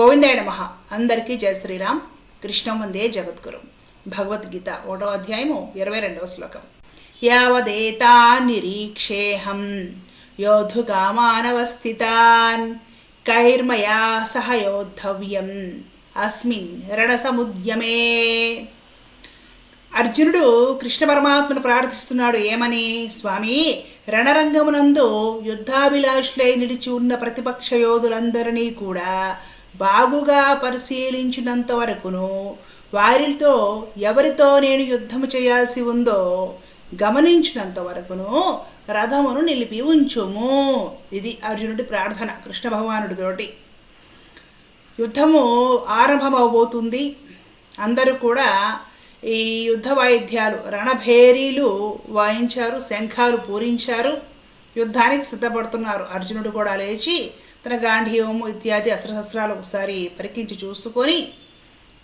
గోవిందాయ నమ. అందరికీ జయ శ్రీరామ్. కృష్ణం వందే జగద్గురు. భగవద్గీత ఒకటో అధ్యాయము ఇరవై రెండవ శ్లోకం. యావదేతా నిరీక్షేహం. యోధుగా మానవస్థితాన్. కైర్మయా సహ యోద్ధవ్యం అస్మిన్ రణసముద్యమే. అర్జునుడు కృష్ణ పరమాత్మను ప్రార్థిస్తున్నాడు. ఏమని? స్వామి రణరంగమునందు యుద్ధాభిలాషులై నిలిచి ఉన్న ప్రతిపక్ష యోధులందరినీ కూడా బాగుగా పరిశీలించినంత వరకును వారితో ఎవరితో నేను యుద్ధము చేయాల్సి ఉందో గమనించినంత వరకును రథమును నిలిపి ఉంచుము. ఇది అర్జునుడి ప్రార్థన కృష్ణ భగవానుడితోటి యుద్ధము ఆరంభమవబోతుంది. అందరూ కూడా ఈ యుద్ధ వాయిద్యాలు రణభేరీలు వాయించారు శంఖాలు పూరించారు. యుద్ధానికి సిద్ధపడుతున్నారు. అర్జునుడు కూడా లేచి తన గాంధీయము ఇత్యాది అస్త్రశస్త్రాలు ఒకసారి పరికించి చూసుకొని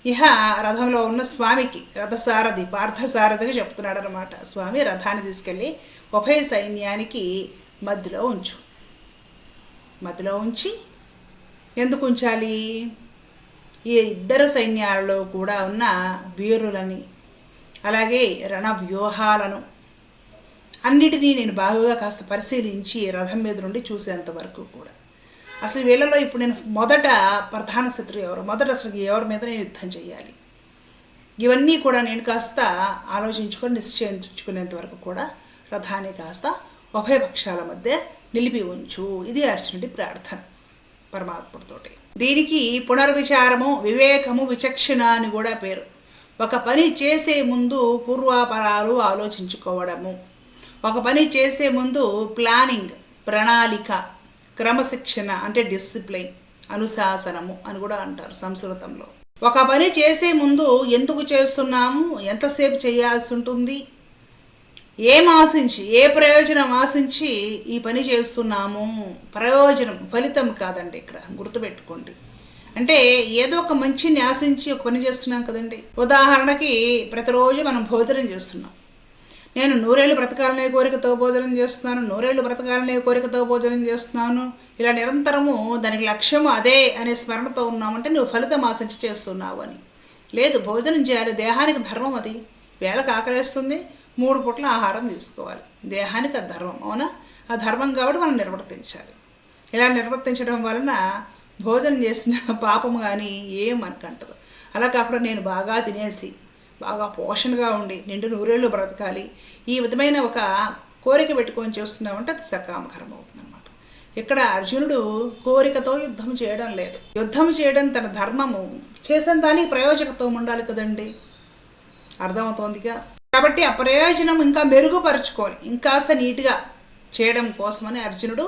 ఇహ రథంలో ఉన్న స్వామికి రథసారథి పార్థసారథిగా చెప్తున్నాడు అనమాట స్వామి రథాన్ని తీసుకెళ్ళి ఉభయ సైన్యానికి మధ్యలో ఉంచు. మధ్యలో ఉంచి ఎందుకు ఉంచాలి? ఈ ఇద్దరు సైన్యాలలో కూడా ఉన్న వీరులని అలాగే రణ వ్యూహాలను అన్నిటినీ నేను బాగుగా కాస్త పరిశీలించి రథం మీద నుండి చూసేంత వరకు కూడా. అసలు వీళ్ళలో ఇప్పుడు నేను మొదట ప్రధాన శత్రువు ఎవరు? మొదట అసలు ఎవరి మీద నేను యుద్ధం చేయాలి? ఇవన్నీ కూడా నేను కాస్త ఆలోచించుకొని నిశ్చయించుకునేంత వరకు కూడా రథాన్ని కాస్త ఉభయ పక్షాల మధ్య నిలిపి ఉంచు. ఇది అర్జునుడి ప్రార్థన పరమాత్ముడితోటి. దీనికి పునర్విచారము వివేకము విచక్షణ అని కూడా పేరు. ఒక పని చేసే ముందు పూర్వాపరాలు ఆలోచించుకోవడము. ఒక పని చేసే ముందు ప్లానింగ్ ప్రణాళిక క్రమశిక్షణ అంటే డిసిప్లైన్ అనుశాసనము అని కూడా అంటారు సంస్కృతంలో. ఒక పని చేసే ముందు ఎందుకు చేస్తున్నాము? ఎంతసేపు చేయాల్సి ఉంటుంది? ఏం ఆశించి ఏ ప్రయోజనం ఆశించి ఈ పని చేస్తున్నాము? ప్రయోజనం ఫలితం కాదండి ఇక్కడ గుర్తుపెట్టుకోండి. అంటే ఏదో ఒక మంచిని ఆశించి ఒక పని చేస్తున్నాం కదండి. ఉదాహరణకి ప్రతిరోజు మనం భోజనం చేస్తున్నాం. నేను నూరేళ్ళు బ్రతకాలనే కోరికతో భోజనం చేస్తున్నాను నూరేళ్ళు బ్రతకాలనే కోరికతో భోజనం చేస్తున్నాను. ఇలా నిరంతరము దానికి లక్ష్యం అదే అనే స్మరణతో ఉన్నామంటే నువ్వు ఫలితం ఆశించి చేస్తున్నావు అని. లేదు భోజనం చేయాలి. దేహానికి ధర్మం అది. వేళకు ఆకలేస్తుంది మూడు పూట్ల ఆహారం తీసుకోవాలి. దేహానికి ఆ ధర్మం అవునా? ఆ ధర్మం కాబట్టి మనం నిర్వర్తించాలి. ఇలా నిర్వర్తించడం వలన భోజనం చేసిన పాపం కానీ ఏం మనకంటదు అలా కాకుండా నేను బాగా తినేసి బాగా పోషణగా ఉండి నిండు నూరేళ్ళు బ్రతకాలి ఈ విధమైన ఒక కోరిక పెట్టుకొని చేస్తున్నామంటే అది సకామకరం అవుతుంది అనమాట ఇక్కడ అర్జునుడు కోరికతో యుద్ధం చేయడం లేదు. యుద్ధం చేయడం తన ధర్మము. చేసిన దానికి ప్రయోజకత్వం ఉండాలి కదండి. అర్థమవుతోందిగా? కాబట్టి ఆ ప్రయోజనం ఇంకా మెరుగుపరుచుకొని ఇంకాస్త నీట్గా చేయడం కోసమని అర్జునుడు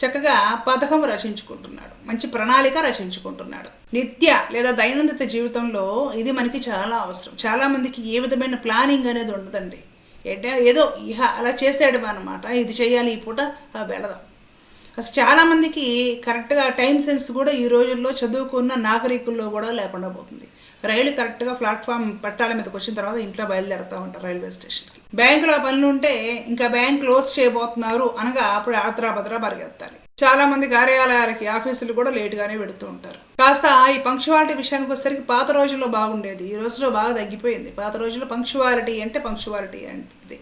చక్కగా పథకం రచించుకుంటున్నాడు. మంచి ప్రణాళిక రచించుకుంటున్నాడు. నిత్య లేదా దైనందిత జీవితంలో ఇది మనకి చాలా అవసరం. చాలామందికి ఏ విధమైన ప్లానింగ్ అనేది ఉండదండి. ఏంటో ఏదో ఇహ అలా చేసాడు అనమాట ఇది చేయాలి ఈ పూట వెళదాం అసలు చాలామందికి కరెక్ట్గా టైం సెన్స్ కూడా ఈ రోజుల్లో చదువుకున్న నాగరికుల్లో కూడా లేకుండా పోతుంది. రైలు కరెక్ట్గా ప్లాట్ఫామ్ పట్టాల మీదకి వచ్చిన తర్వాత ఇంట్లో బయలుదేరుతూ ఉంటారు రైల్వే స్టేషన్కి. బ్యాంకులో పనులు ఉంటే ఇంకా బ్యాంక్ క్లోజ్ చేయబోతున్నారు అనగా అప్పుడు ఆత్రా భద్రా పరిగెత్తాలి. చాలా మంది కార్యాలయాలకి ఆఫీసులు కూడా లేటుగానే పెడుతూ ఉంటారు. కాస్త ఈ పంక్చువాలిటీ విషయానికి వచ్చేసరికి పాత రోజుల్లో బాగుండేది. ఈ రోజులో బాగా తగ్గిపోయింది. పాత రోజుల్లో పంక్చువాలిటీ అంటే పంక్చువాలిటీ అంటే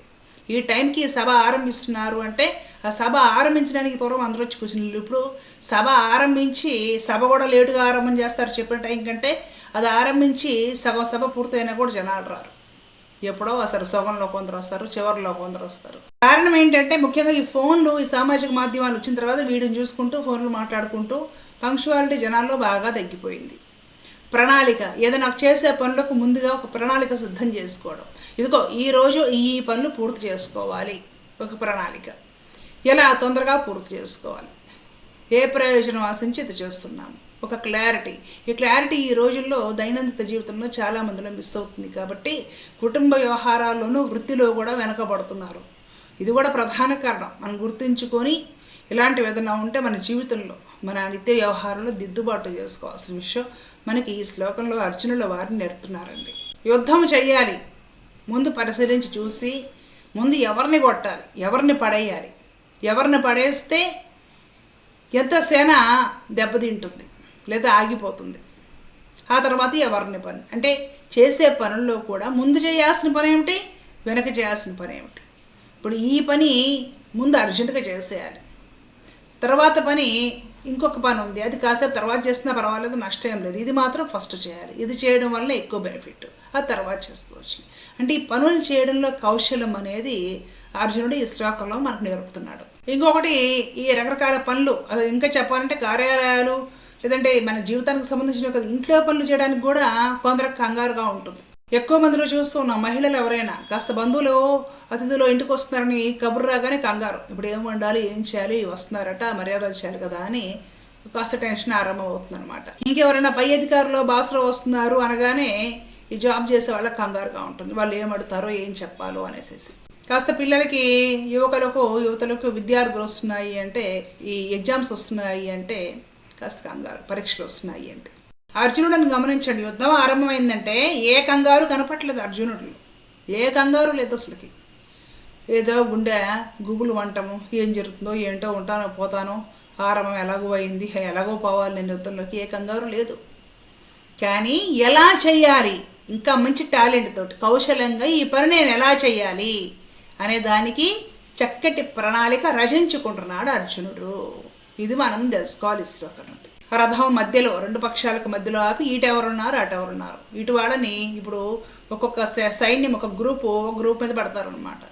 ఈ టైంకి సభ ఆరంభిస్తున్నారు అంటే ఆ సభ ఆరంభించడానికి పూర్వం అందరూ వచ్చి కూర్చుని ఇప్పుడు సభ ఆరంభించి సభ కూడా లేటుగా ఆరంభం చేస్తారు చెప్పిన టైం కంటే అది ఆరంభించి సగం సభ పూర్తయినా కూడా జనాలు రారు. ఎప్పుడో వస్తారు సగంలో కొందరు వస్తారు చివరిలో కొందరు వస్తారు. కారణం ఏంటంటే ముఖ్యంగా ఈ ఫోన్లు ఈ సామాజిక మాధ్యమాలు వచ్చిన తర్వాత వీడిని చూసుకుంటూ ఫోన్లు మాట్లాడుకుంటూ పంక్చువాలిటీ జనాల్లో బాగా తగ్గిపోయింది. ప్రణాళిక ఏదో నాకు చేసే పనులకు ముందుగా ఒక ప్రణాళిక సిద్ధం చేసుకోవడం. ఇదిగో ఈరోజు ఈ పనులు పూర్తి చేసుకోవాలి ఒక ప్రణాళిక. ఎలా? తొందరగా పూర్తి చేసుకోవాలి. ఏ ప్రయోజనం ఆశించి ఇది చేస్తున్నాము ఒక క్లారిటీ ఈ క్లారిటీ ఈ రోజుల్లో దైనందిత జీవితంలో చాలా మందిలో మిస్ అవుతుంది కాబట్టి కుటుంబ వ్యవహారాల్లోనూ వృత్తిలో కూడా వెనకబడుతున్నారు. ఇది కూడా ప్రధాన కారణం. మనం గుర్తుంచుకొని ఇలాంటివి ఏదైనా ఉంటే మన జీవితంలో మన నిత్య వ్యవహారంలో దిద్దుబాటు చేసుకోవాల్సిన విషయం మనకి ఈ శ్లోకంలో అర్జునుల వారిని నేర్పుతున్నారండి. యుద్ధం చేయాలి ముందు పరిశీలించి చూసి ముందు ఎవరిని కొట్టాలి? ఎవరిని పడేయాలి? ఎవరిని పడేస్తే ఎంత సేన దెబ్బతింటుంది. లేదా ఆగిపోతుంది. ఆ తర్వాత ఎవరిని పని. అంటే చేసే పనుల్లో కూడా ముందు చేయాల్సిన పని ఏమిటి? వెనక చేయాల్సిన పని ఏమిటి? ఇప్పుడు ఈ పని ముందు అర్జెంటుగా చేసేయాలి. తర్వాత పని ఇంకొక పని ఉంది. అది కాసేపు తర్వాత చేసినా పర్వాలేదు నష్టం లేదు. ఇది మాత్రం ఫస్ట్ చేయాలి. ఇది చేయడం వల్ల ఎక్కువ బెనిఫిట్. ఆ తర్వాత చేసుకోవచ్చు. అంటే ఈ పనులు చేయడంలో కౌశలం అనేది అర్జునుడు ఈ శ్లోకంలో మనకు నేర్పుతున్నాడు. ఇంకొకటి ఈ రకరకాల పనులు. ఇంకా చెప్పాలంటే కార్యాలయాలు లేదంటే మన జీవితానికి సంబంధించిన ఒక ఇంట్లో పనులు చేయడానికి కూడా కొందరికి కంగారుగా ఉంటుంది. ఎక్కువ మందిలో చూస్తూ మహిళలు ఎవరైనా కాస్త బంధువులు అతిథులు ఇంటికి వస్తున్నారని కబురు రాగానే కంగారు. ఇప్పుడు ఏం వండాలి ఏం చేయాలి వస్తున్నారట మర్యాదలు చేయాలి కదా అని కాస్త టెన్షన్ ఆరంభమవుతుంది అనమాట ఇంకెవరైనా పై అధికారులు బాసులో వస్తున్నారు అనగానే ఈ జాబ్ చేసే వాళ్ళకి కంగారుగా ఉంటుంది. వాళ్ళు ఏం అడుగుతారో ఏం చెప్పాలో అనేసి కాస్త పిల్లలకి యువకులకు యువతలకు విద్యార్థులు వస్తున్నాయి అంటే ఈ ఎగ్జామ్స్ వస్తున్నాయి అంటే కాస్త కంగారు. పరీక్షలు వస్తున్నాయి అంటే అర్జునుడని గమనించండి. యుద్ధం ఆరంభమైందంటే ఏ కంగారు కనపట్లేదు అర్జునుడిలో. ఏ కంగారు లేదు అసలుకి. ఏదో గుండె గుబులు వంటము. ఏం జరుగుతుందో ఏంటో ఉంటానో పోతానో. ఆరంభం ఎలాగో అయింది. ఎలాగో పోవాలి నేను యుద్ధంలోకి. ఏ కంగారు లేదు. కానీ ఎలా చేయాలి? ఇంకా మంచి టాలెంట్ తోటి కౌశలంగా ఈ పని నేను ఎలా చేయాలి? అనే దానికి చక్కటి ప్రణాళిక రచించుకుంటున్నాడు అర్జునుడు. ఇది మనం తెలుసుకోవాలి ఈ శ్లోకం నుండి. రథం మధ్యలో రెండు పక్షాలకు మధ్యలో ఆపి ఇటెవరున్నారు అటెవరున్నారు ఇటు వాళ్ళని ఇప్పుడు ఒక్కొక్క సై- సైన్యం ఒక గ్రూపు ఒక గ్రూప్ మీద పడతారు అనమాట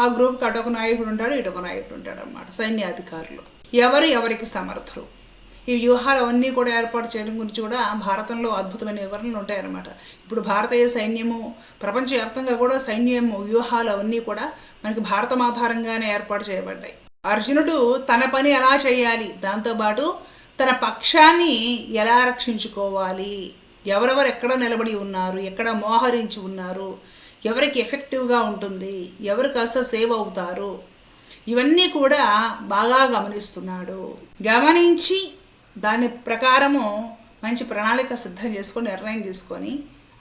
ఆ గ్రూప్కి అటొక నాయకుడు ఉంటాడు ఇటొక నాయకుడు ఉంటాడు అనమాట సైన్యాధికారులు. ఎవరు ఎవరికి సమర్థులు? ఈ వ్యూహాలు అవన్నీ కూడా ఏర్పాటు చేయడం గురించి కూడా భారతంలో అద్భుతమైన వివరణలు ఉంటాయన్నమాట. ఇప్పుడు భారతీయ సైన్యము ప్రపంచవ్యాప్తంగా కూడా సైన్యము వ్యూహాలు అవన్నీ కూడా మనకి భారతం ఆధారంగానే ఏర్పాటు చేయబడ్డాయి. అర్జునుడు తన పని ఎలా చేయాలి? దాంతోపాటు తన పక్షాన్ని ఎలా రక్షించుకోవాలి? ఎవరెవరు ఎక్కడ నిలబడి ఉన్నారు? ఎక్కడ మోహరించి ఉన్నారు? ఎవరికి ఎఫెక్టివ్గా ఉంటుంది? ఎవరు కాస్త సేవ్ అవుతారు? ఇవన్నీ కూడా బాగా గమనిస్తున్నాడు. గమనించి దాని ప్రకారము మంచి ప్రణాళిక సిద్ధం చేసుకొని నిర్ణయం తీసుకొని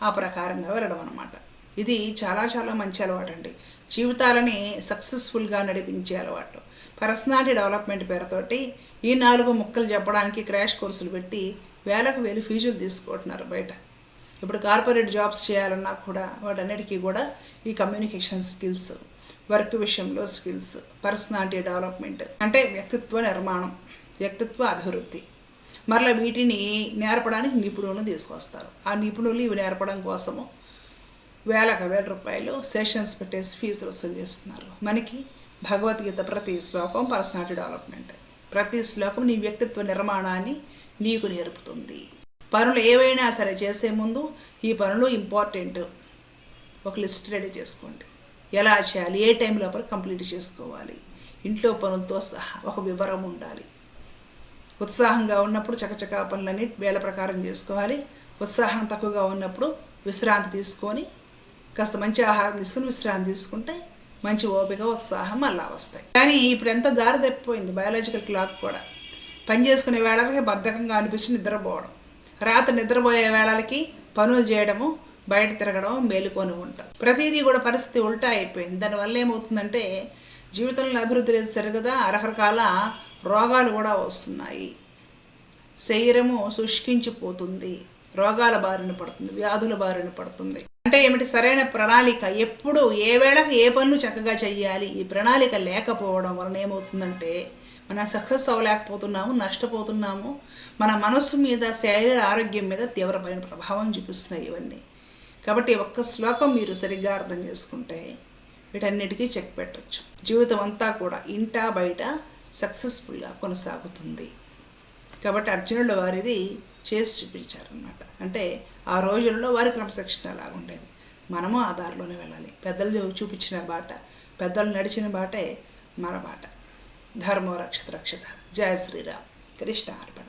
ఆ ప్రకారంగా వెళ్ళడం అనమాట ఇది చాలా చాలా మంచి అలవాటు అండి జీవితాలని సక్సెస్ఫుల్గా నడిపించే అలవాటు. పర్సనాలిటీ డెవలప్మెంట్ పేరుతోటి ఈ నాలుగు ముక్కలు చెప్పడానికి క్రాష్ కోర్సులు పెట్టి వేలకు వేలు ఫీజులు తీసుకుంటున్నారు బయట. ఇప్పుడు కార్పొరేట్ జాబ్స్ చేయాలన్నా కూడా వాటన్నిటికీ కూడా ఈ కమ్యూనికేషన్ స్కిల్స్ వర్క్ విషయంలో స్కిల్స్ పర్సనాలిటీ డెవలప్మెంట్ అంటే వ్యక్తిత్వ నిర్మాణం వ్యక్తిత్వ అభివృద్ధి. మరలా వీటిని నేర్పడానికి నిపుణులను తీసుకొస్తారు. ఆ నిపుణులు ఇవి నేర్పడం కోసము వేలకు వేల రూపాయలు సెషన్స్ పెట్టేసి ఫీజులు వసూలు చేస్తున్నారు. మనకి భగవద్గీత ప్రతి శ్లోకం పర్సనాలిటీ డెవలప్మెంట్. ప్రతి శ్లోకం నీ వ్యక్తిత్వ నిర్మాణాన్ని నీకు నేర్పుతుంది. పనులు ఏవైనా సరే చేసే ముందు ఈ పనులు ఇంపార్టెంట్. ఒక లిస్ట్ రెడీ చేసుకోండి. ఎలా చేయాలి? ఏ టైం లోపల కంప్లీట్ చేసుకోవాలి? ఇంట్లో పనులతో సహా ఒక వివరం ఉండాలి. ఉత్సాహంగా ఉన్నప్పుడు చకచకా పనులన్నీ వేళ ప్రకారం చేసుకోవాలి. ఉత్సాహం తక్కువగా ఉన్నప్పుడు విశ్రాంతి తీసుకొని కాస్త మంచి ఆహారం తీసుకొని విశ్రాంతి తీసుకుంటే మంచి ఓపిక ఉత్సాహం అలా వస్తాయి. కానీ ఇప్పుడు ఎంత దారి తప్పిపోయింది బయాలజికల్ క్లాక్ కూడా. పని చేసుకునే వేళలకి బద్ధకంగా అనిపించి నిద్రపోవడం. రాత్రి నిద్రపోయే వేళలకి పనులు చేయడము బయట తిరగడం మేలుకొని ఉంటాం ప్రతిదీ కూడా పరిస్థితి ఉల్టా అయిపోయింది. దానివల్ల ఏమవుతుందంటే జీవితంలో అభివృద్ధి లేదు సరిగదా రకరకాల రోగాలు కూడా వస్తున్నాయి. శరీరము శుష్కించిపోతుంది. రోగాల బారిన పడుతుంది వ్యాధుల బారిన పడుతుంది. అంటే ఏమిటి? సరైన ప్రణాళిక. ఎప్పుడు ఏ వేళకు ఏ పనులు చక్కగా చేయాలి ఈ ప్రణాళిక లేకపోవడం వలన ఏమవుతుందంటే మనం సక్సెస్ అవ్వలేకపోతున్నాము నష్టపోతున్నాము. మన మనస్సు మీద శరీర ఆరోగ్యం మీద తీవ్రమైన ప్రభావం చూపిస్తున్నాయి ఇవన్నీ. కాబట్టి ఒక్క శ్లోకం మీరు సరిగ్గా అర్థం చేసుకుంటే వీటన్నిటికీ చెక్ పెట్టచ్చు. జీవితం అంతా కూడా ఇంటా బయట సక్సెస్ఫుల్గా కొనసాగుతుంది. కాబట్టి అర్జునుల వారిది చేసి చూపించారనమాట అంటే ఆ రోజుల్లో వారి క్రమశిక్షణ లాగుండేది. మనము ఆ దారిలోనే వెళ్ళాలి. పెద్దలు చూపించిన బాట పెద్దలు నడిచిన బాటే మన బాట. ధర్మో రక్షత రక్షత. జయ శ్రీరామ్. కృష్ణ అర్పణ